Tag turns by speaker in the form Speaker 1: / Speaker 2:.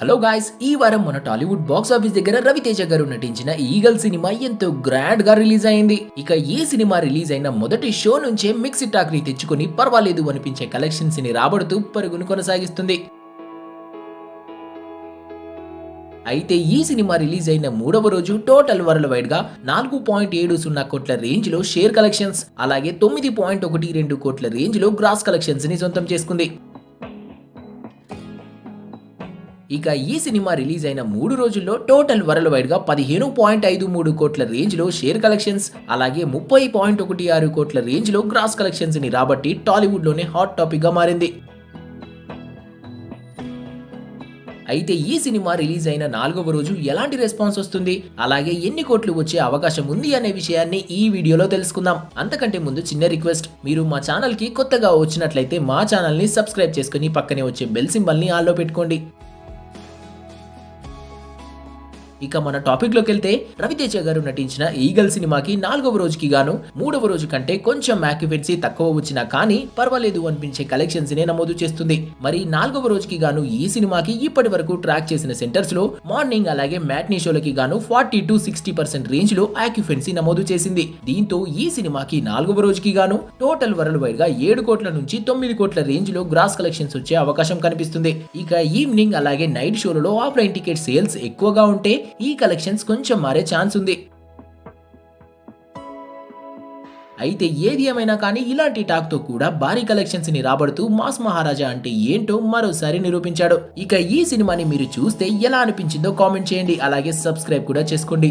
Speaker 1: Hello guys ఈ వారం మన టాలీవుడ్ బాక్స్ ఆఫీస్ దగ్గర రవితేజ గారు నటించిన ఈగల్ సినిమా ఎంతో గ్రాండ్గా రిలీజ్ అయింది. ఇక ఈ సినిమా రిలీజ్ అయిన మొదటి షో నుంచే మిక్సీ టాక్ని తెచ్చుకుని పర్వాలేదు అనిపించే కలెక్షన్స్ని రాబడుతూ పరుగును కొనసాగిస్తుంది. అయితే ఈ సినిమా రిలీజ్ అయిన మూడవ రోజు టోటల్ వరల్డ్ వైడ్గా నాలుగు పాయింట్ ఏడు సున్నా కోట్ల రేంజ్లో షేర్ కలెక్షన్స్ అలాగే తొమ్మిది పాయింట్ ఒకటి రెండు కోట్ల రేంజ్లో గ్రాస్ కలెక్షన్స్ని సొంతం చేసుకుంది. ఇక ఈ సినిమా రిలీజ్ అయిన మూడు రోజుల్లో టోటల్ వరల్డ్ వైడ్గా పదిహేను పాయింట్ ఐదు మూడు కోట్ల రేంజ్లో షేర్ కలెక్షన్స్ అలాగే ముప్పై పాయింట్ ఒకటి ఆరు కోట్ల రేంజ్లో గ్రాస్ కలెక్షన్స్ని రాబట్టి టాలీవుడ్లోనే హాట్ టాపిక్గా మారింది. అయితే ఈ సినిమా రిలీజ్ అయిన నాలుగవ రోజు ఎలాంటి రెస్పాన్స్ వస్తుంది? అలాగే ఎన్ని కోట్లు వచ్చే అవకాశం ఉంది అనే విషయాన్ని ఈ వీడియోలో తెలుసుకుందాం. అంతకంటే ముందు చిన్న రిక్వెస్ట్ మీరు మా ఛానల్కి కొత్తగా వచ్చినట్లయితే మా ఛానల్ని సబ్స్క్రైబ్ చేసుకుని పక్కనే వచ్చే బెల్ సింబల్ని ఆల్లో పెట్టుకోండి. ఇక మన టాపిక్లోకి వెళ్తే రవితేజ గారు నటించిన ఈగల్ సినిమాకి నాలుగవ రోజుకి గాను మూడవ రోజు కంటే కొంచెం యాక్యుపెన్సీ తక్కువ వచ్చినా కానీ పర్వాలేదు అనిపించే కలెక్షన్స్ నే నమోదు చేస్తుంది. మరి నాలుగవ రోజుకి గాను ఈ సినిమాకి ఇప్పటి వరకు ట్రాక్ చేసిన సెంటర్స్లో మార్నింగ్ అలాగే మ్యాట్నీ షోలకి గాను ఫార్టీ టు సిక్స్టీ పర్సెంట్ రేంజ్లో యాక్యుపెన్సీ నమోదు చేసింది. దీంతో ఈ సినిమాకి నాలుగవ రోజుకి గాను టోటల్ వరల్డ్ వైడ్గా ఏడు కోట్ల నుంచి తొమ్మిది కోట్ల రేంజ్లో గ్రాస్ కలెక్షన్స్ వచ్చే అవకాశం కనిపిస్తుంది. ఇక ఈవినింగ్ అలాగే నైట్ షోలలో ఆఫ్లైన్ టికెట్ సేల్స్ ఎక్కువగా ఉంటే ఈ కలెక్షన్స్ కొంచెం మారే ఛాన్స్ ఉంది. అయితే ఏది ఏమైనా కానీ ఇలాంటి టాక్తో కూడా భారీ కలెక్షన్స్ని రాబడుతూ మాస్ మహారాజా అంటే ఏంటో మరోసారి నిరూపించాడు. ఇక ఈ సినిమాని మీరు చూస్తే ఎలా అనిపించిందో కామెంట్ చేయండి. అలాగే సబ్స్క్రైబ్ కూడా చేసుకోండి.